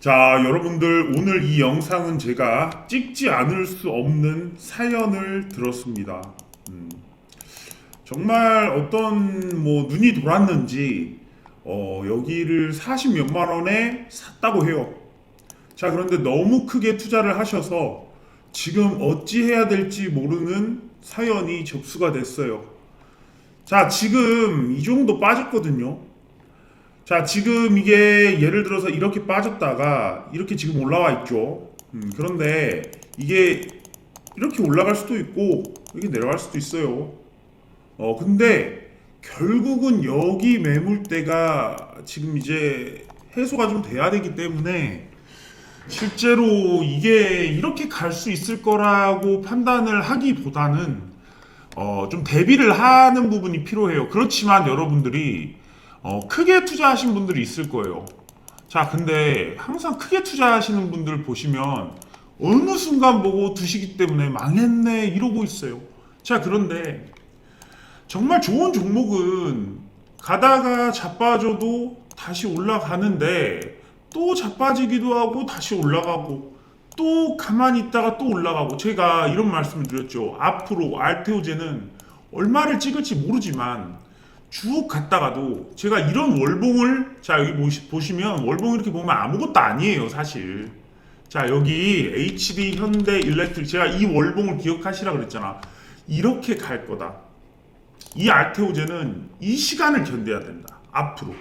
자, 여러분들 오늘 이 영상은 제가 찍지 않을 수 없는 사연을 들었습니다. 음, 정말 어떤 뭐 눈이 돌았는지 어, 여기를 40 몇만 원에 샀다고 해요. 자, 그런데 너무 크게 투자를 하셔서 지금 어찌 해야 될지 모르는 사연이 접수가 됐어요. 자, 지금 이 정도 빠졌거든요. 자, 지금 이게 예를 들어서 이렇게 빠졌다가 이렇게 지금 올라와 있죠. 음, 그런데 이게 이렇게 올라갈 수도 있고 이렇게 내려갈 수도 있어요. 어, 근데 결국은 여기 매물대가 지금 이제 해소가 좀 돼야 되기 때문에 실제로 이게 이렇게 갈 수 있을 거라고 판단을 하기보다는 어, 좀 대비를 하는 부분이 필요해요. 그렇지만 여러분들이 어, 크게 투자하신 분들이 있을 거예요. 자, 근데 항상 크게 투자하시는 분들 보시면 어느 순간 보고 두시기 때문에 망했네 이러고 있어요. 자, 그런데 정말 좋은 종목은 가다가 자빠져도 다시 올라가는데 또 자빠지기도 하고 다시 올라가고 또 가만히 있다가 또 올라가고 제가 이런 말씀을 드렸죠. 앞으로 알테오제는 얼마를 찍을지 모르지만 쭉 갔다가도 제가 이런 월봉을 자 여기 보시, 보시면 월봉 이렇게 보면 아무것도 아니에요 사실. 자 여기 HD 현대 일렉트릭 제가 이 월봉을 기억하시라 그랬잖아. 이렇게 갈 거다. 이 알테오제는 이 시간을 견뎌야 된다 앞으로.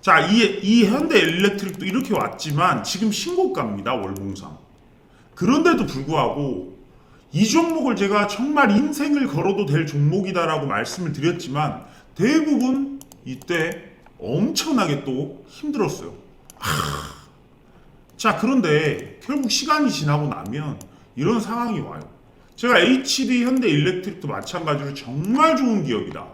자이 이 현대 일렉트릭도 이렇게 왔지만 지금 신고가입니다 월봉상. 그런데도 불구하고 이 종목을 제가 정말 인생을 걸어도 될 종목이다라고 말씀을 드렸지만 대부분 이때 엄청나게 또 힘들었어요. 하... 자, 그런데 결국 시간이 지나고 나면 이런 상황이 와요. 제가 HD 현대 일렉트릭도 마찬가지로 정말 좋은 기업이다.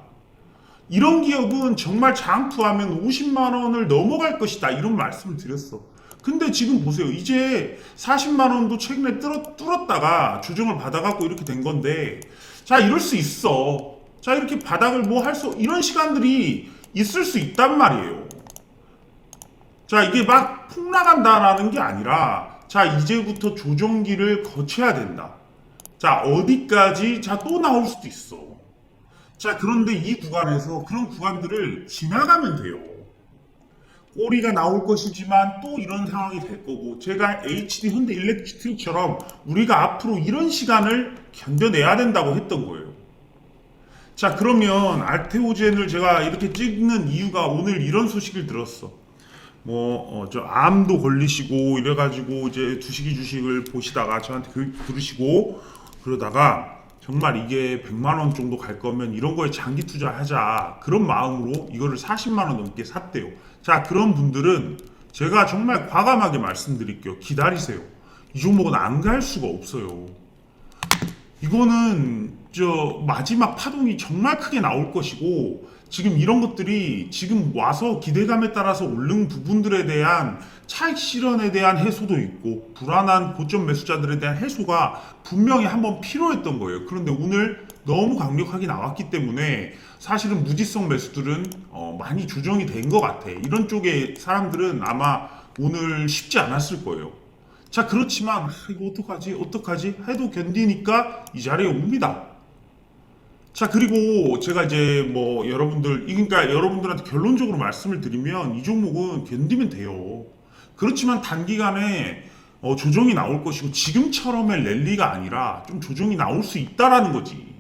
이런 기업은 정말 장투하면 50만 원을 넘어갈 것이다. 이런 말씀을 드렸어. 근데 지금 보세요. 이제 40만 원도 최근에 뚫었, 뚫었다가 조정을 받아갖고 이렇게 된 건데, 자, 이럴 수 있어. 자, 이렇게 바닥을 뭐 할 수, 이런 시간들이 있을 수 있단 말이에요. 자, 이게 막 폭락한다라는 게 아니라, 자, 이제부터 조정기를 거쳐야 된다. 자, 어디까지, 자, 또 나올 수도 있어. 자, 그런데 이 구간에서 그런 구간들을 지나가면 돼요. 꼬리가 나올 것이지만 또 이런 상황이 될 거고 제가 HD 현대 일렉트릭처럼 우리가 앞으로 이런 시간을 견뎌내야 된다고 했던 거예요. 자 그러면 알테오젠을 제가 이렇게 찍는 이유가 오늘 이런 소식을 들었어. 뭐저 암도 걸리시고 이래가지고 이제 주식이 주식을 보시다가 저한테 그, 들으시고 그러다가 정말 이게 100만 원 정도 갈 거면 이런 거에 장기 투자하자 그런 마음으로 이거를 40만 원 넘게 샀대요. 자 그런 분들은 제가 정말 과감하게 말씀드릴게요. 기다리세요. 이 종목은 안 갈 수가 없어요. 이거는 저 마지막 파동이 정말 크게 나올 것이고 지금 이런 것들이 지금 와서 기대감에 따라서 오른 부분들에 대한 차익 실현에 대한 해소도 있고 불안한 고점 매수자들에 대한 해소가 분명히 한번 필요했던 거예요. 그런데 오늘 너무 강력하게 나왔기 때문에 사실은 무지성 매수들은 어, 많이 조정이 된 것 같아. 이런 쪽의 사람들은 아마 오늘 쉽지 않았을 거예요. 자 그렇지만 아, 이거 어떡하지 어떡하지 해도 견디니까 이 자리에 옵니다. 자 그리고 제가 이제 뭐 여러분들 그러니까 여러분들한테 결론적으로 말씀을 드리면 이 종목은 견디면 돼요. 그렇지만 단기간에 어, 조정이 나올 것이고 지금처럼의 랠리가 아니라 좀 조정이 나올 수 있다라는 거지.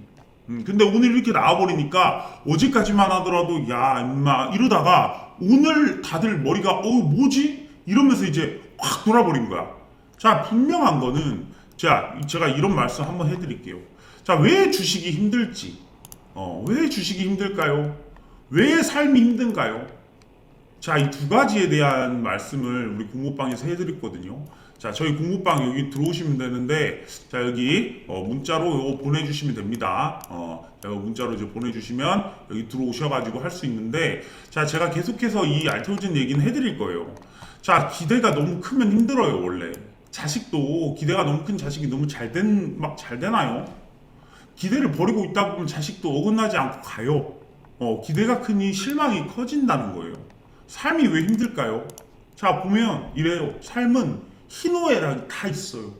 음, 근데 오늘 이렇게 나와버리니까 어제까지만 하더라도 야 임마 이러다가 오늘 다들 머리가 어 뭐지 이러면서 이제 확 돌아버린 거야. 자 분명한 거는 자 제가 이런 말씀 한번 해드릴게요. 자 왜 주식이 힘들지? 어, 왜 주식이 힘들까요? 왜 삶이 힘든가요? 자, 이 두 가지에 대한 말씀을 우리 공모방에서 해드렸거든요. 자, 저희 공모방 여기 들어오시면 되는데, 자, 여기 어, 문자로 이거 보내주시면 됩니다. 어, 문자로 이제 보내주시면 여기 들어오셔가지고 할 수 있는데, 자, 제가 계속해서 이 알테오젠 얘기는 해드릴 거예요. 자, 기대가 너무 크면 힘들어요, 원래. 자식도 기대가 너무 큰 자식이 너무 잘 된, 막 잘 되나요? 기대를 버리고 있다 보면 자식도 어긋나지 않고 가요. 어, 기대가 크니 실망이 커진다는 거예요. 삶이 왜 힘들까요? 자 보면 이래요. 삶은 희노애락이 다 있어요.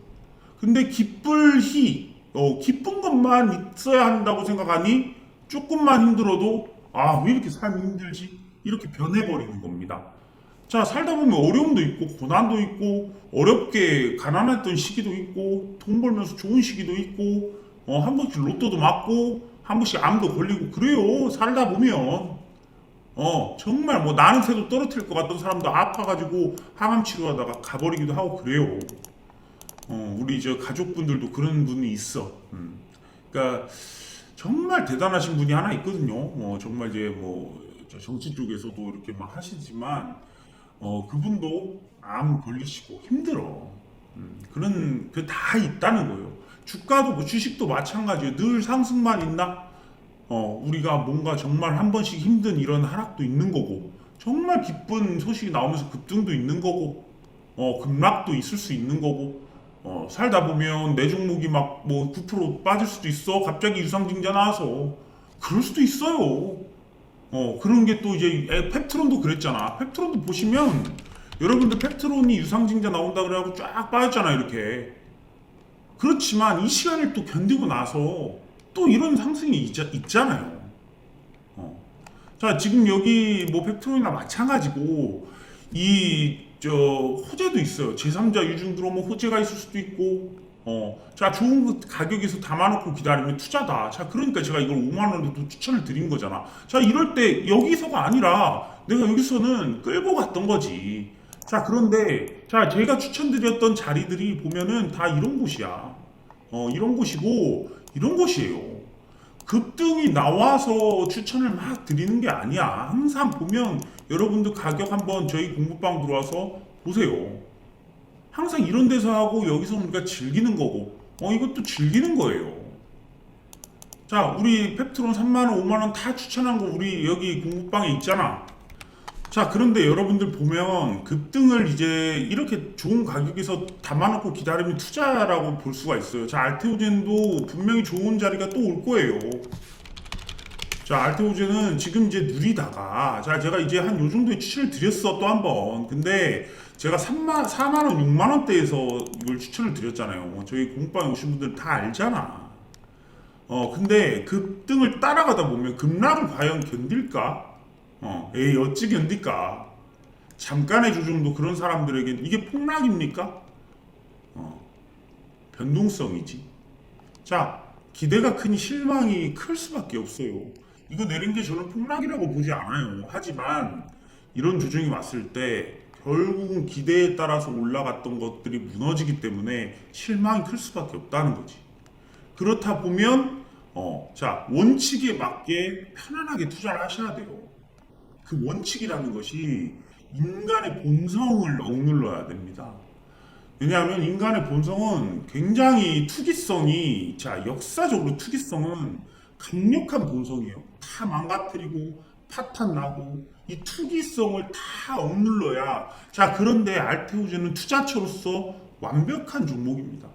근데 기쁠 희, 어, 기쁜 것만 있어야 한다고 생각하니 조금만 힘들어도 아 왜 이렇게 삶이 힘들지? 이렇게 변해버리는 겁니다. 자 살다 보면 어려움도 있고 고난도 있고 어렵게 가난했던 시기도 있고 돈 벌면서 좋은 시기도 있고 어, 한 번씩 로또도 맞고 한 번씩 암도 걸리고 그래요 살다 보면. 어 정말 뭐 나는 새도 떨어뜨릴 것 같던 사람도 아파가지고 항암 치료하다가 가버리기도 하고 그래요. 어 우리 저 가족분들도 그런 분이 있어. 음. 그러니까 정말 대단하신 분이 하나 있거든요. 어 정말 이제 뭐저 정치 쪽에서도 이렇게 막 하시지만 어 그분도 암 걸리시고 힘들어 음, 그런 그 다 있다는 거예요 주가도 뭐 주식도 마찬가지예요 늘 상승만 있나 어, 우리가 뭔가 정말 한 번씩 힘든 이런 하락도 있는 거고, 정말 기쁜 소식이 나오면서 급등도 있는 거고, 어, 급락도 있을 수 있는 거고, 어, 살다 보면 내 종목이 막 뭐 9% 빠질 수도 있어. 갑자기 유상증자 나와서. 그럴 수도 있어요. 어, 그런 게 또 이제 에, 펩트론도 그랬잖아. 펩트론도 보시면 여러분들 펩트론이 유상증자 나온다 그래갖고 쫙 빠졌잖아, 이렇게. 그렇지만 이 시간을 또 견디고 나서 또 이런 상승이 있, 있잖아요. 어. 자, 지금 여기 뭐 팩트론이나 마찬가지고 이 저 호재도 있어요. 제3자 유증 들어오면 호재가 있을 수도 있고 어. 자, 좋은 가격에서 담아놓고 기다리면 투자다. 자, 그러니까 제가 이걸 5만 원에 또 추천을 드린 거잖아. 자, 이럴 때 여기서가 아니라 내가 여기서는 끌고 갔던 거지. 자, 그런데 자, 제가 추천드렸던 자리들이 보면은 다 이런 곳이야. 어, 이런 곳이고 이런 곳이에요. 급등이 나와서 추천을 막 드리는 게 아니야. 항상 보면 여러분들 가격 한번 저희 공부방 들어와서 보세요. 항상 이런 데서 하고 여기서 우리가 즐기는 거고, 어, 이것도 즐기는 거예요. 자, 우리 펩트론 3만원, 5만원 다 추천한 거 우리 여기 공부방에 있잖아. 자, 그런데 여러분들 보면 급등을 이제 이렇게 좋은 가격에서 담아놓고 기다리면 투자라고 볼 수가 있어요. 자, 알테오젠도 분명히 좋은 자리가 또 올 거예요. 자, 알테오젠은 지금 이제 누리다가, 자, 제가 이제 한 요 정도의 추천을 드렸어, 또 한 번. 근데 제가 3만, 4만원, 6만원대에서 이걸 추천을 드렸잖아요. 저희 공방에 오신 분들 다 알잖아. 어, 근데 급등을 따라가다 보면 급락을 과연 견딜까? 어, 에이 어찌 견딜까? 잠깐의 조정도 그런 사람들에게 이게 폭락입니까? 어, 변동성이지. 자, 기대가 크니 실망이 클 수밖에 없어요. 이거 내린 게 저는 폭락이라고 보지 않아요. 하지만 이런 조정이 왔을 때 결국은 기대에 따라서 올라갔던 것들이 무너지기 때문에 실망이 클 수밖에 없다는 거지. 그렇다 보면 어, 자 원칙에 맞게 편안하게 투자를 하셔야 돼요. 그 원칙이라는 것이 인간의 본성을 억눌러야 됩니다. 왜냐하면 인간의 본성은 굉장히 투기성이 자 역사적으로 투기성은 강력한 본성이에요. 다 망가뜨리고 파탄 나고 이 투기성을 다 억눌러야 자 그런데 알테오제는 투자처로서 완벽한 종목입니다.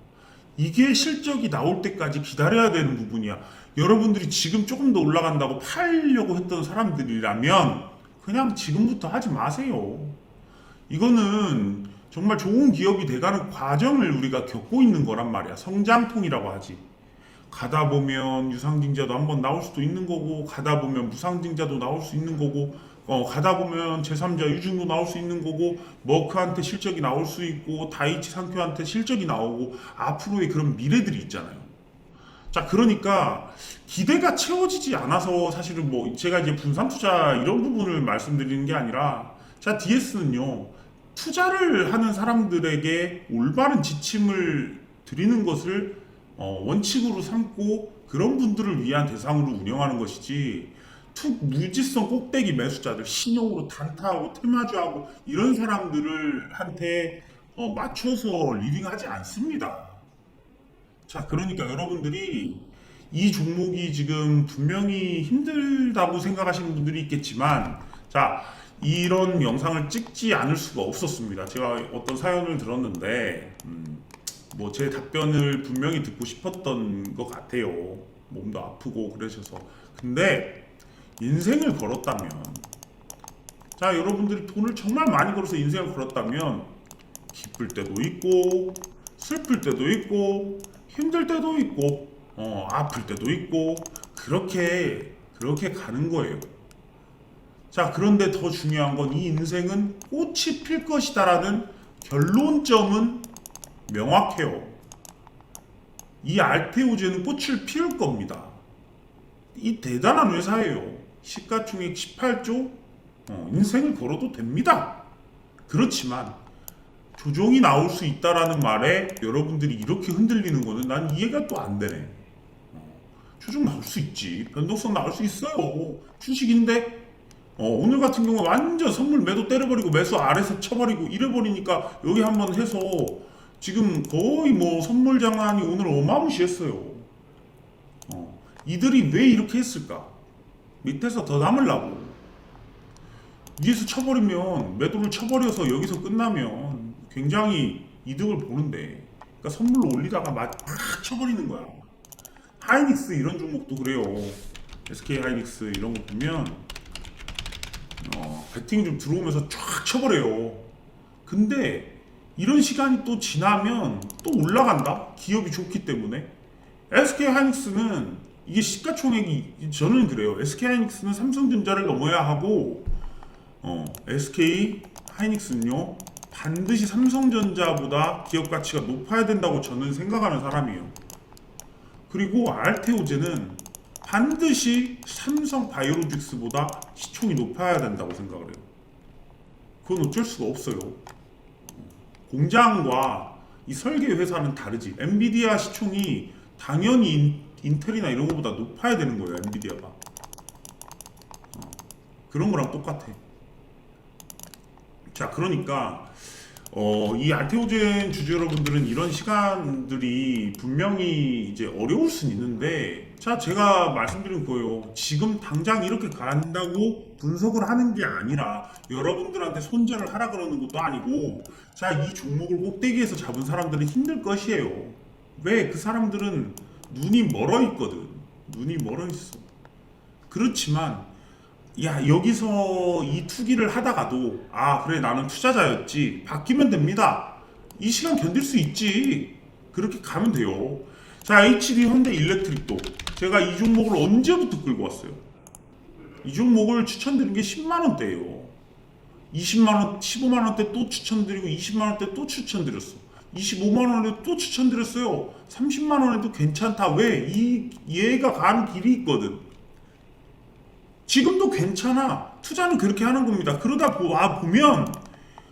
이게 실적이 나올 때까지 기다려야 되는 부분이야. 여러분들이 지금 조금 더 올라간다고 팔려고 했던 사람들이라면 그냥 지금부터 하지 마세요. 이거는 정말 좋은 기업이 돼가는 과정을 우리가 겪고 있는 거란 말이야. 성장통이라고 하지. 가다 보면 유상증자도 한번 나올 수도 있는 거고, 가다 보면 무상증자도 나올 수 있는 거고, 어, 가다 보면 제3자 유증도 나올 수 있는 거고, 머크한테 실적이 나올 수 있고, 다이치 상큐한테 실적이 나오고, 앞으로의 그런 미래들이 있잖아요. 자, 그러니까 기대가 채워지지 않아서 사실은 뭐 제가 이제 분산 투자 이런 부분을 말씀드리는 게 아니라 자, DS는요. 투자를 하는 사람들에게 올바른 지침을 드리는 것을 어, 원칙으로 삼고 그런 분들을 위한 대상으로 운영하는 것이지 투 무지성 꼭대기 매수자들 신용으로 단타하고 테마주하고 이런 사람들을 한테 어, 맞춰서 리딩하지 않습니다. 자, 그러니까 여러분들이 이 종목이 지금 분명히 힘들다고 생각하시는 분들이 있겠지만, 자, 이런 영상을 찍지 않을 수가 없었습니다. 제가 어떤 사연을 들었는데, 음, 뭐 제 답변을 분명히 듣고 싶었던 것 같아요. 몸도 아프고 그러셔서. 근데 인생을 걸었다면, 자 여러분들이 돈을 정말 많이 벌어서 인생을 걸었다면 기쁠 때도 있고 슬플 때도 있고 힘들 때도 있고 어, 아플 때도 있고 그렇게 그렇게 가는 거예요. 자 그런데 더 중요한 건 이 인생은 꽃이 필 것이다라는 결론점은 명확해요. 이 알테오제는 꽃을 피울 겁니다. 이 대단한 회사예요. 시가총액 18조 어, 인생을 걸어도 됩니다. 그렇지만 조정이 나올 수 있다라는 말에 여러분들이 이렇게 흔들리는 거는 난 이해가 또 안 되네. 어, 조정 나올 수 있지. 변동성 나올 수 있어요. 주식인데 어, 오늘 같은 경우 완전 선물 매도 때려버리고 매수 아래서 쳐버리고 이래버리니까 여기 한번 해서 지금 거의 뭐 선물 장난이 오늘 어마무시했어요. 어, 이들이 왜 이렇게 했을까? 밑에서 더 남으려고. 위에서 쳐버리면 매도를 쳐버려서 여기서 끝나면 굉장히 이득을 보는데 그러니까 선물로 올리다가 막 쳐버리는 거야. 하이닉스 이런 종목도 그래요. SK 하이닉스 이런 거 보면 어, 배팅이 좀 들어오면서 쫙 쳐버려요. 근데 이런 시간이 또 지나면 또 올라간다? 기업이 좋기 때문에. SK 하이닉스는 이게 시가총액이 저는 그래요. SK 하이닉스는 삼성전자를 넘어야 하고 어, SK 하이닉스는요 반드시 삼성전자보다 기업 가치가 높아야 된다고 저는 생각하는 사람이에요. 그리고 알테오제는 반드시 삼성 바이오로직스보다 시총이 높아야 된다고 생각을 해요. 그건 어쩔 수가 없어요. 공장과 이 설계 회사는 다르지. 엔비디아 시총이 당연히 인, 인텔이나 이런 것보다 높아야 되는 거예요. 엔비디아가. 어, 그런 거랑 똑같아. 자, 그러니까 어, 이 알테오젠 주주 여러분들은 이런 시간들이 분명히 이제 어려울 수는 있는데, 자, 제가 말씀드린 거예요. 지금 당장 이렇게 간다고 분석을 하는 게 아니라, 여러분들한테 손절을 하라 그러는 것도 아니고, 자, 이 종목을 꼭대기에서 잡은 사람들은 힘들 것이에요. 왜? 그 사람들은 눈이 멀어 있거든. 눈이 멀어 있어. 그렇지만, 야 여기서 이 투기를 하다가도 아 그래 나는 투자자였지. 바뀌면 됩니다. 이 시간 견딜 수 있지. 그렇게 가면 돼요. 자 HD 현대 일렉트릭도. 제가 이 종목을 언제부터 끌고 왔어요? 이 종목을 추천드린 게 10만원대예요. 20만원 15만원대 또 추천드리고 20만원대 또 추천드렸어. 25만원에 또 추천드렸어요. 30만원에도 괜찮다. 왜? 이 얘가 가는 길이 있거든 지금도 괜찮아. 투자는 그렇게 하는 겁니다. 그러다 보, 아, 보면,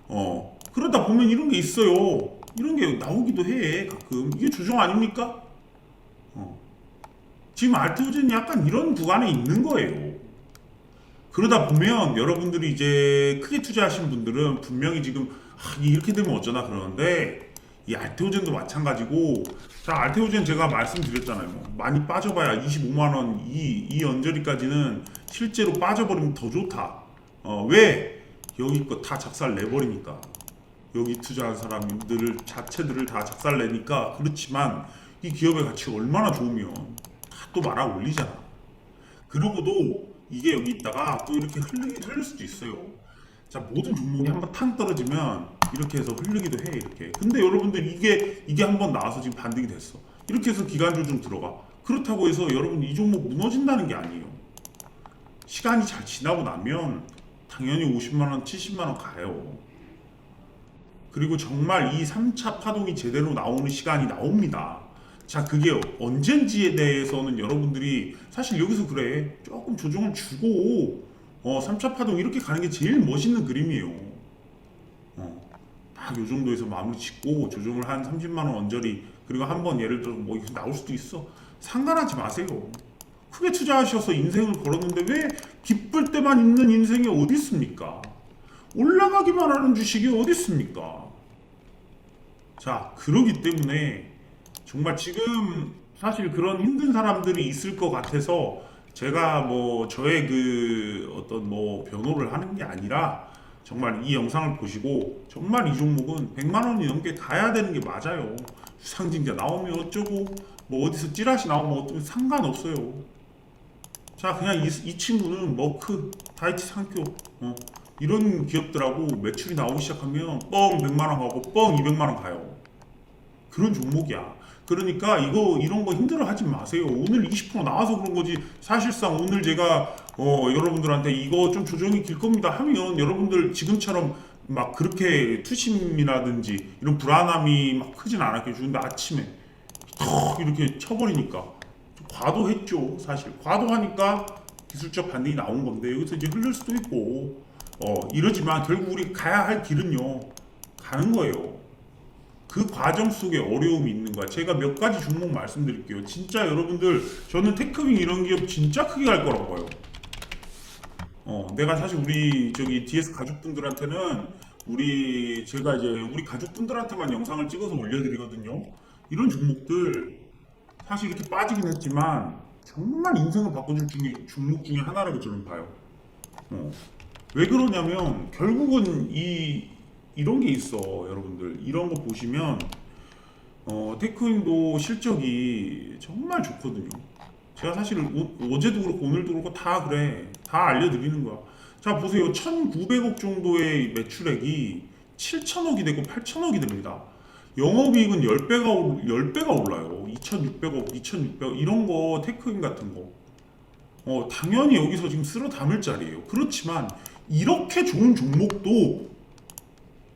어, 그러다 보면 이런 게 있어요. 이런 게 나오기도 해, 가끔. 이게 조정 아닙니까? 어. 지금 알트오젠이 약간 이런 구간에 있는 거예요. 그러다 보면 여러분들이 이제 크게 투자하신 분들은 분명히 지금 아, 이렇게 되면 어쩌나 그러는데 이 알테오젠도 마찬가지고 자 알테오젠 제가 말씀드렸잖아요 뭐 많이 빠져봐야 25만원 이, 이 언저리까지는 실제로 빠져버리면 더 좋다. 어, 왜? 여기 거 다 작살 내버리니까. 여기 투자한 사람들 자체들을 다 작살 내니까 그렇지만 이 기업의 가치가 얼마나 좋으면 다 또 말아 올리잖아. 그러고도 이게 여기 있다가 또 이렇게 흘리, 흘릴 수도 있어요. 자 모든 종목이 한번 탕 떨어지면 이렇게 해서 흐르기도 해 이렇게. 근데 여러분들 이게 이게 한번 나와서 지금 반등이 됐어. 이렇게 해서 기간 조정 들어가. 그렇다고 해서 여러분 이 종목 무너진다는 게 아니에요 시간이 잘 지나고 나면 당연히 50만원 70만원 가요 그리고 정말 이 3차 파동이 제대로 나오는 시간이 나옵니다 자 그게 언젠지에 대해서는 여러분들이 사실 여기서 그래 조금 조정을 주고 어 3차 파동 이렇게 가는 게 제일 멋있는 그림이에요 어. 딱 요 정도에서 마무리 짓고 조정을 한 30만 원 언저리 그리고 한 번 예를 들어 뭐 나올 수도 있어 상관하지 마세요. 크게 투자하셔서 인생을 걸었는데 왜 기쁠 때만 있는 인생이 어디 있습니까? 올라가기만 하는 주식이 어디 있습니까? 자 그러기 때문에 정말 지금 사실 그런 힘든 사람들이 있을 것 같아서 제가 뭐 저의 그 어떤 뭐 변호를 하는 게 아니라 정말 이 영상을 보시고 정말 이 종목은 100만 원이 넘게 가야 되는 게 맞아요. 상징자 나오면 어쩌고 뭐 어디서 찌라시 나오면 어쩌고 상관없어요. 자 그냥 이, 이 친구는 머크, 다이치 상교 어, 이런 기업들하고 매출이 나오기 시작하면 뻥 100만 원 가고 뻥 200만 원 가요. 그런 종목이야. 그러니까 이거 이런 거 힘들어 하지 마세요. 오늘 20% 나와서 그런 거지. 사실상 오늘 제가 어, 여러분들한테 이거 좀 조정이 길 겁니다 하면 여러분들 지금처럼 막 그렇게 투심이라든지 이런 불안함이 막 크진 않았게 주는데 아침에 턱 이렇게 쳐버리니까 좀 과도했죠 사실. 과도하니까 기술적 반등이 나온 건데 여기서 이제 흘릴 수도 있고 어 이러지만 결국 우리 가야 할 길은요 가는 거예요. 그 과정 속에 어려움이 있는 거야 제가 몇 가지 종목 말씀드릴게요. 진짜 여러분들 저는 테크윙 이런 기업 진짜 크게 갈 거라고 봐요. 어 내가 사실 우리 저기 DS 가족분들한테는 우리 제가 이제 우리 가족분들한테만 영상을 찍어서 올려드리거든요. 이런 종목들 사실 이렇게 빠지긴 했지만 정말 인생을 바꿔줄 중에 종목 중에 하나라고 저는 봐요. 어. 왜 그러냐면 결국은 이 이런 게 있어 여러분들 이런 거 보시면 어, 테크인도 실적이 정말 좋거든요. 제가 사실 오, 어제도 그렇고 오늘도 그렇고 다 그래 다 알려드리는 거야. 자 보세요 1,900억 정도의 매출액이 7천억이 되고 8천억이 됩니다. 영업이익은 10배가 10배가 올라요. 2,600억, 2,600억 이런 거 테크인 같은 거. 어, 당연히 여기서 지금 쓸어 담을 자리예요. 그렇지만 이렇게 좋은 종목도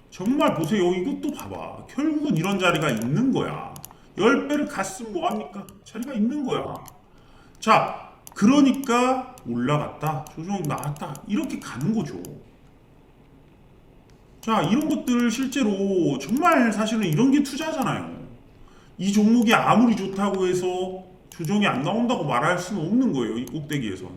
정말 보세요. 이것도 봐봐. 결국은 이런 자리가 있는 거야. 10배를 갔으면 뭐합니까? 자리가 있는 거야. 자, 그러니까 올라갔다. 조정이 나왔다. 이렇게 가는 거죠. 자, 이런 것들 실제로 정말 사실은 이런 게 투자잖아요. 이 종목이 아무리 좋다고 해서 조정이 안 나온다고 말할 수는 없는 거예요. 이 꼭대기에선.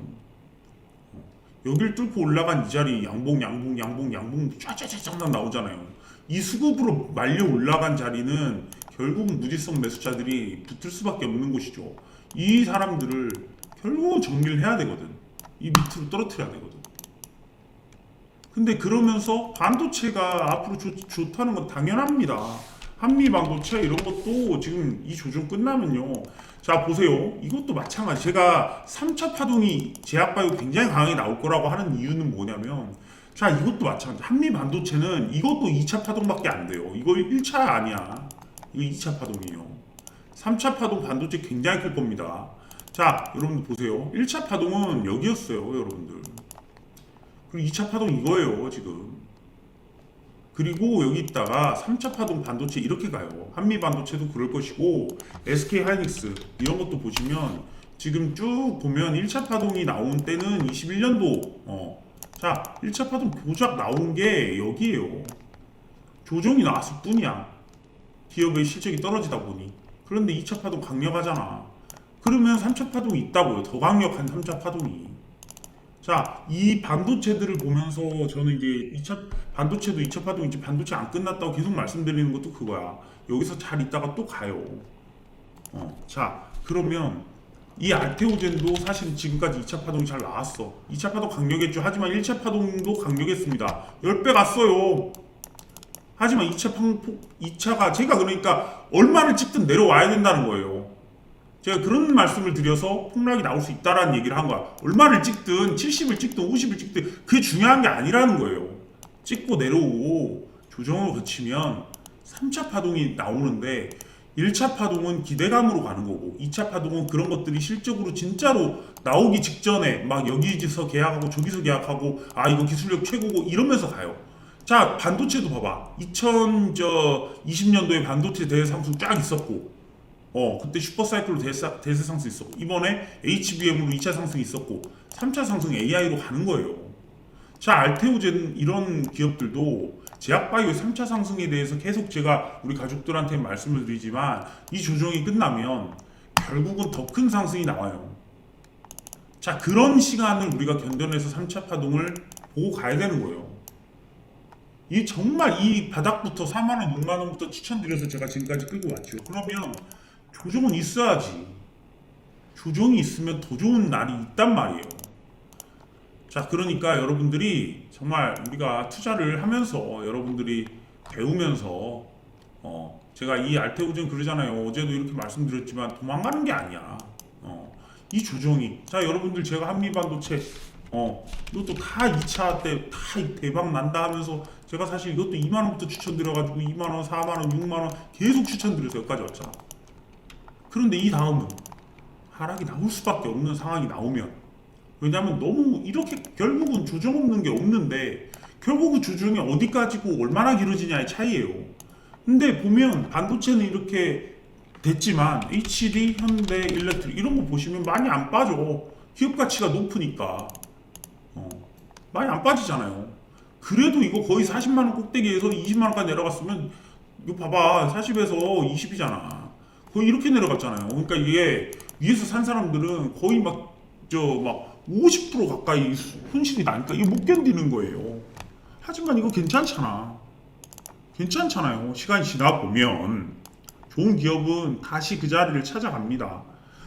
여길 뚫고 올라간 이 자리 양봉, 양봉, 양봉, 양봉 쫙쫙쫙쫙 나오잖아요. 이 수급으로 말려 올라간 자리는 결국은 무지성 매수자들이 붙을 수밖에 없는 곳이죠. 이 사람들을 결국은 정리를 해야 되거든. 이 밑으로 떨어뜨려야 되거든. 근데 그러면서 반도체가 앞으로 좋, 좋다는 건 당연합니다. 한미 반도체 이런 것도 지금 이 조정 끝나면요. 자 보세요. 이것도 마찬가지. 제가 3차 파동이 제약바이오 굉장히 강하게 나올 거라고 하는 이유는 뭐냐면 자 이것도 마찬가지. 한미 반도체는 이것도 2차 파동밖에 안 돼요. 이거 1차 아니야. 이거 2차 파동이에요. 3차 파동 반도체 굉장히 클 겁니다. 자 여러분들 보세요. 1차 파동은 여기였어요. 여러분들. 그리고 2차 파동 이거예요, 지금. 그리고 여기 있다가 3차 파동 반도체 이렇게 가요. 한미 반도체도 그럴 것이고 SK 하이닉스 이런 것도 보시면 지금 쭉 보면 1차 파동이 나온 때는 21년도 어. 자, 1차 파동 고작 나온 게 여기에요. 조정이 나왔을 뿐이야. 기업의 실적이 떨어지다 보니. 그런데 2차 파동 강력하잖아. 그러면 3차 파동이 있다고요. 더 강력한 3차 파동이. 자, 이 반도체들을 보면서 저는 이제 2차 반도체도 2차 파동 이제 반도체 안 끝났다고 계속 말씀드리는 것도 그거야. 여기서 잘 있다가 또 가요. 어, 자, 그러면 이 알테오젠도 사실 지금까지 2차 파동이 잘 나왔어. 2차 파동 강력했죠. 하지만 1차 파동도 강력했습니다. 10배 갔어요. 하지만 2차 파 2차가 제가 그러니까 얼마를 찍든 내려와야 된다는 거예요. 제가 그런 말씀을 드려서 폭락이 나올 수 있다라는 얘기를 한 거야. 얼마를 찍든 70을 찍든 50을 찍든 그게 중요한 게 아니라는 거예요. 찍고 내려오고 조정을 거치면 3차 파동이 나오는데 1차 파동은 기대감으로 가는 거고 2차 파동은 그런 것들이 실적으로 진짜로 나오기 직전에 막 여기서 계약하고 저기서 계약하고 아 이거 기술력 최고고 이러면서 가요. 자 반도체도 봐봐 2020년도에 반도체 대상승 쫙 있었고 어 그때 슈퍼사이클로 대세, 대세 상승 있었고 이번에 HBM으로 2차 상승 있었고 3차 상승 AI로 가는 거예요. 자 알테오젠 이런 기업들도 제약바이오의 3차 상승에 대해서 계속 제가 우리 가족들한테 말씀을 드리지만 이 조정이 끝나면 결국은 더 큰 상승이 나와요. 자 그런 시간을 우리가 견뎌내서 3차 파동을 보고 가야 되는 거예요. 이 정말 이 바닥부터 4만 원, 6만 원부터 추천드려서 제가 지금까지 끌고 왔죠. 그러면 조정은 있어야지. 조정이 있으면 더 좋은 날이 있단 말이에요. 자, 그러니까 여러분들이 정말 우리가 투자를 하면서 여러분들이 배우면서 어, 제가 이 알테오젠 그러잖아요. 어제도 이렇게 말씀드렸지만 도망가는 게 아니야. 어, 이 조정이 자 여러분들 제가 한미 반도체 어, 이것도 다 2차 때 다 대박 난다 하면서 제가 사실 이것도 2만 원부터 추천드려가지고 2만 원, 4만 원, 6만 원 계속 추천드려서 여기까지 왔잖아. 그런데 이 다음은 하락이 나올 수밖에 없는 상황이 나오면 왜냐하면 너무 이렇게 결국은 조정 없는 게 없는데 결국은 조정이 어디까지고 얼마나 길어지냐의 차이예요. 근데 보면 반도체는 이렇게 됐지만 HD, 현대, 일렉트릭 이런 거 보시면 많이 안 빠져. 기업 가치가 높으니까 어, 많이 안 빠지잖아요. 그래도 이거 거의 40만 원 꼭대기에서 20만 원까지 내려갔으면 이거 봐봐 40에서 20이잖아. 거의 이렇게 내려갔잖아요. 그러니까 이게 위에서 산 사람들은 거의 막 저 막 50% 가까이 손실이 나니까 이거 못 견디는 거예요. 하지만 이거 괜찮잖아. 괜찮잖아요. 시간이 지나 보면 좋은 기업은 다시 그 자리를 찾아갑니다.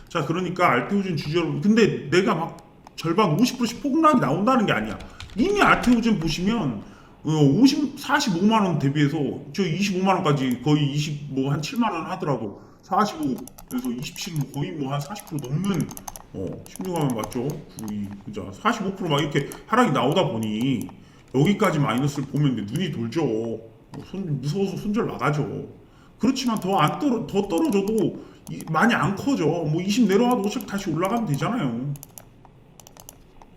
자, 그러니까 알테오진 주주 여러분, 근데 내가 막 절반 50%씩 폭락이 나온다는 게 아니야. 이미 알테오진 보시면 어, 50, 45만 원 대비해서 저 25만 원까지 거의 20, 뭐 한 7만 원 하더라도 45에서 27은 거의 뭐 한 40% 넘는 어, 16하면 맞죠? 92, 그죠? 45%막 이렇게 하락이 나오다 보니 여기까지 마이너스를 보면 눈이 돌죠. 뭐 손, 무서워서 손절 나가죠. 그렇지만 더 안 떨어 더 떨어져도 이- 많이 안 커져. 뭐 20 내려와도 어차피 다시 올라가면 되잖아요.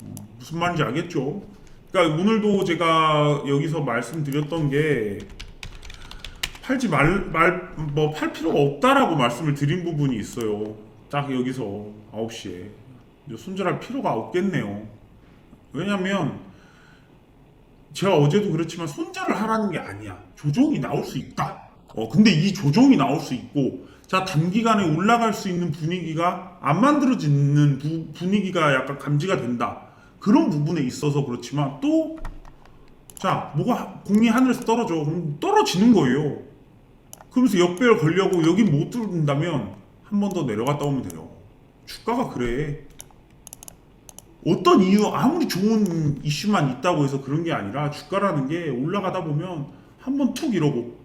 어, 무슨 말인지 알겠죠? 그러니까 오늘도 제가 여기서 말씀드렸던 게 팔지 말 말 뭐 팔 필요가 없다라고 말씀을 드린 부분이 있어요. 딱 여기서 9시에 이제 손절할 필요가 없겠네요. 왜냐면 제가 어제도 그렇지만 손절을 하라는 게 아니야. 조정이 나올 수 있다. 어, 근데 이 조정이 나올 수 있고, 자, 단기간에 올라갈 수 있는 분위기가 안 만들어지는 부- 분위기가 약간 감지가 된다. 그런 부분에 있어서 그렇지만 또, 자, 뭐가 공이 하늘에서 떨어져. 그럼 떨어지는 거예요. 그러면서 역배열 걸려고 여기 못 뚫는다면 한 번 더 내려갔다 오면 돼요. 주가가 그래. 어떤 이유 아무리 좋은 이슈만 있다고 해서 그런 게 아니라 주가라는 게 올라가다 보면 한 번 툭 이러고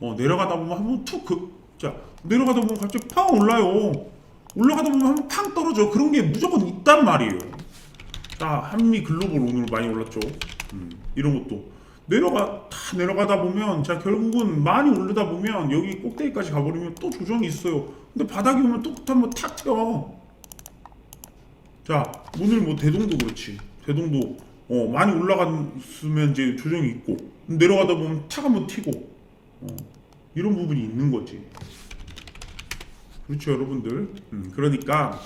어 내려가다 보면 한 번 툭 그 자 내려가다 보면 갑자기 팡 올라요. 올라가다 보면 한 번 팡 떨어져 그런 게 무조건 있단 말이에요. 자 한미 글로벌 오늘 많이 올랐죠? 음, 이런 것도 내려가 다 내려가다 보면 자 결국은 많이 오르다 보면 여기 꼭대기까지 가버리면 또 조정이 있어요. 근데 바닥이 오면 또 한번 탁 튀어. 자 오늘 뭐 대동도 그렇지. 대동도 어 많이 올라갔으면 이제 조정이 있고 내려가다 보면 탁 한번 튀고 어, 이런 부분이 있는 거지. 그렇죠 여러분들? 음, 그러니까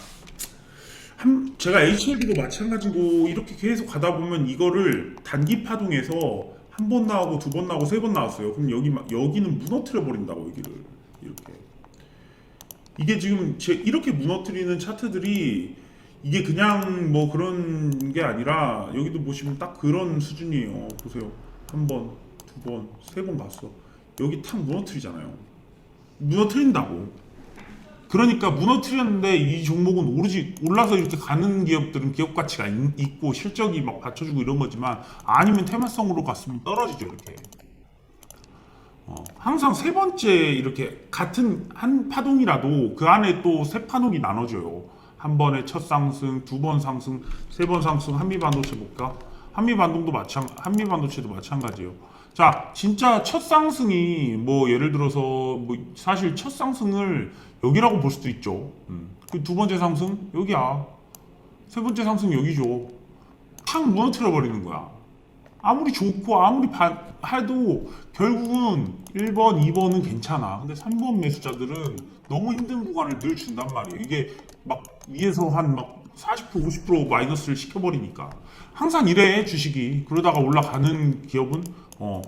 한, 제가 HLB도 마찬가지고 이렇게 계속 가다 보면 이거를 단기 파동에서 한 번 나오고 두 번 나오고 세 번 나왔어요 그럼 여기 막- 여기는 무너뜨려 버린다고 여기를 이렇게 이게 지금 제 이렇게 무너뜨리는 차트들이 이게 그냥 뭐 그런 게 아니라 여기도 보시면 딱 그런 수준이에요. 보세요. 한 번, 두 번, 세 번 갔어. 여기 탁 무너뜨리잖아요. 무너뜨린다고. 그러니까 무너뜨렸는데 이 종목은 오르지 올라서 이렇게 가는 기업들은 기업 가치가 있- 있고 실적이 막 받쳐주고 이런 거지만 아니면 테마성으로 갔으면 떨어지죠 이렇게. 어, 항상 세 번째 이렇게 같은 한 파동이라도 그 안에 또 세 파동이 나눠져요. 한 번에 첫 상승, 두 번 상승, 세 번 상승. 한미 반도체 볼까? 한미 반동도 마찬 한미 반도체도 마찬가지예요. 자, 진짜 첫 상승이 뭐 예를 들어서 뭐 사실 첫 상승을 여기라고 볼 수도 있죠. 음. 그두 번째 상승 여기야. 세 번째 상승 여기죠. 탁 무너뜨려 버리는 거야. 아무리 좋고 아무리 반, 해도 결국은 1번, 2번은 괜찮아. 근데 3번 매수자들은 너무 힘든 구간을 늘 준단 말이에요. 이게 막 위에서 한 막 40% 50% 마이너스를 시켜버리니까 항상 이래 주식이 그러다가 올라가는 기업은 어,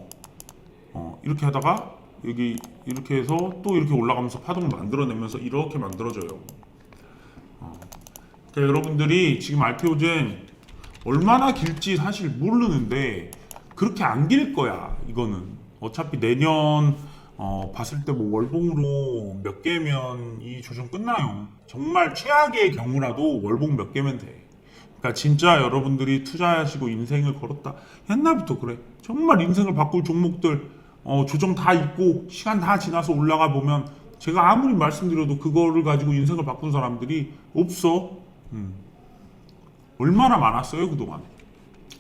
어 이렇게 하다가 여기 이렇게 해서 또 이렇게 올라가면서 파동을 만들어내면서 이렇게 만들어져요. 어. 그러니까 여러분들이 지금 알테오젠 얼마나 길지 사실 모르는데 그렇게 안 길 거야 이거는 어차피 내년 어, 봤을 때 뭐 월봉으로 몇 개면 이 조정 끝나요 정말 최악의 경우라도 월봉 몇 개면 돼 그러니까 진짜 여러분들이 투자하시고 인생을 걸었다. 옛날부터 그래. 정말 인생을 바꿀 종목들 어, 조정 다 있고 시간 다 지나서 올라가 보면 제가 아무리 말씀드려도 그거를 가지고 인생을 바꾼 사람들이 없어. 음. 얼마나 많았어요 그동안.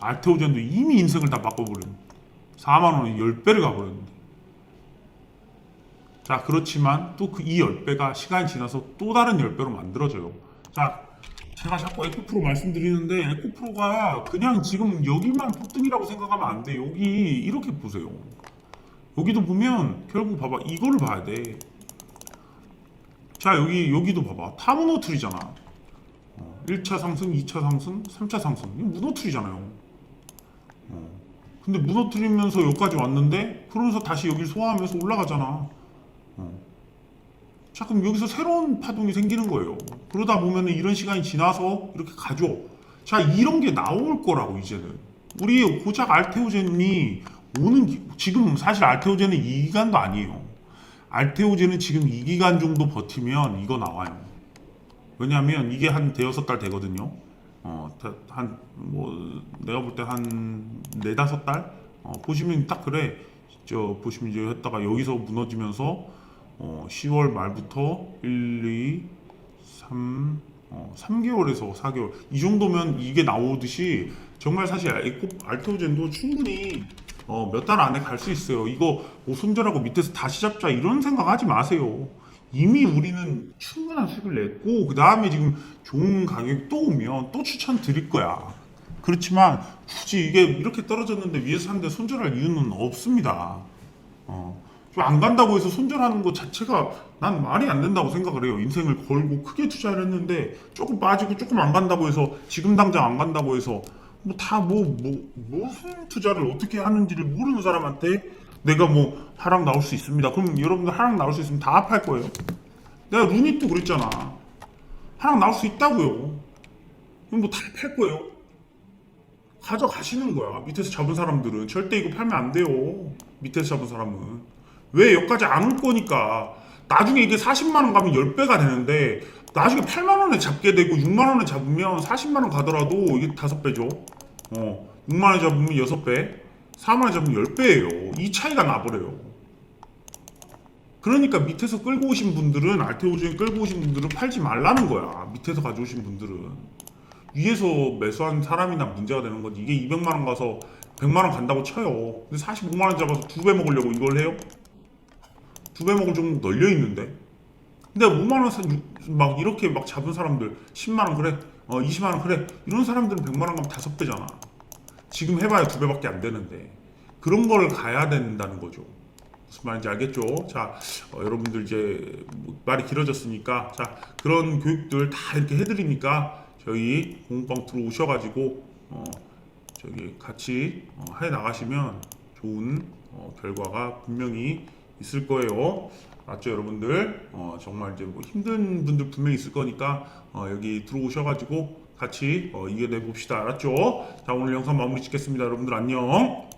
알테오젠도 이미 인생을 다 바꿔버린 4만원에 10배를 가버렸는데. 자 그렇지만 또 그 이 10배가 시간이 지나서 또 다른 10배로 만들어져요. 자 제가 자꾸 에코프로 말씀드리는데 에코프로가 그냥 지금 여기만 폭등이라고 생각하면 안 돼 여기 이렇게 보세요 여기도 보면 결국 봐봐 이거를 봐야 돼 자 여기 여기도 봐봐 타무노틀이잖아 1차 상승, 2차 상승, 3차 상승. 이거 무너뜨리잖아요. 어. 근데 무너뜨리면서 여기까지 왔는데 그러면서 다시 여기를 소화하면서 올라가잖아. 어. 자 그럼 여기서 새로운 파동이 생기는 거예요. 그러다 보면 이런 시간이 지나서 이렇게 가죠. 자 이런 게 나올 거라고 이제는. 우리 고작 알테오젠이 오는 기- 지금 사실 알테오젠은 2기간도 아니에요. 알테오젠은 지금 2기간 정도 버티면 이거 나와요. 왜냐하면 이게 한 대여섯 달 되거든요. 어, 한 뭐 내가 볼 때 한 네다섯 달 어, 보시면 딱 그래. 저 보시면 이제 했다가 여기서 무너지면서 어, 10월 말부터 1, 2, 3, 어, 3개월에서 4개월 이 정도면 이게 나오듯이 정말 사실 알토젠도 충분히 어, 몇 달 안에 갈 수 있어요. 이거 뭐 손절하고 밑에서 다시 잡자 이런 생각 하지 마세요. 이미 우리는 충분한 수익을 냈고 그 다음에 지금 좋은 가격이 또 오면 또 추천 드릴 거야. 그렇지만 굳이 이게 이렇게 떨어졌는데 위에서 사는데 손절할 이유는 없습니다. 어, 좀 안 간다고 해서 손절하는 것 자체가 난 말이 안 된다고 생각을 해요. 인생을 걸고 크게 투자를 했는데 조금 빠지고 조금 안 간다고 해서 지금 당장 안 간다고 해서 뭐 다 뭐 뭐 무슨 투자를 어떻게 하는지를 모르는 사람한테 내가 뭐 하락 나올 수 있습니다. 그럼 여러분들 하락 나올 수 있으면 다 합할 거예요. 내가 루니도 그랬잖아. 하락 나올 수 있다고요. 그럼 뭐 다 팔 거예요. 가져가시는 거야. 밑에서 잡은 사람들은 절대 이거 팔면 안 돼요. 밑에서 잡은 사람은 왜 여기까지 안 올 거니까. 나중에 이게 40만 원 가면 10배가 되는데 나중에 8만 원에 잡게 되고 6만 원에 잡으면 40만 원 가더라도 이게 5배죠. 어, 6만 원에 잡으면 6배, 4만 원에 잡으면 10배예요. 이 차이가 나버려요. 그러니까 밑에서 끌고 오신 분들은 알테오젠 끌고 오신 분들은 팔지 말라는 거야. 밑에서 가져오신 분들은. 위에서 매수한 사람이나 문제가 되는 거지. 이게 200만 원 가서 100만 원 간다고 쳐요. 근데 45만 원 잡아서 두 배 먹으려고 이걸 해요? 두배 먹을 정도 널려 있는데. 근데 5만 원 사, 육- 막 이렇게 막 잡은 사람들 10만 원 그래, 어 20만 원 그래. 이런 사람들은 100만 원 가면 다섯 배잖아. 지금 해봐야 두 배밖에 안 되는데 그런 걸 가야 된다는 거죠. 무슨 말인지 알겠죠? 자, 어, 여러분들 이제 뭐 말이 길어졌으니까 자 그런 교육들 다 이렇게 해드리니까 저희 공방 들어오셔가지고 어, 저기 같이 어, 해 나가시면 좋은 어, 결과가 분명히 있을 거예요. 맞죠, 여러분들? 어, 정말 이제 뭐 힘든 분들 분명히 있을 거니까 어, 여기 들어오셔가지고 같이 어, 이겨내 봅시다. 알았죠? 자, 오늘 영상 마무리 짓겠습니다. 여러분들 안녕.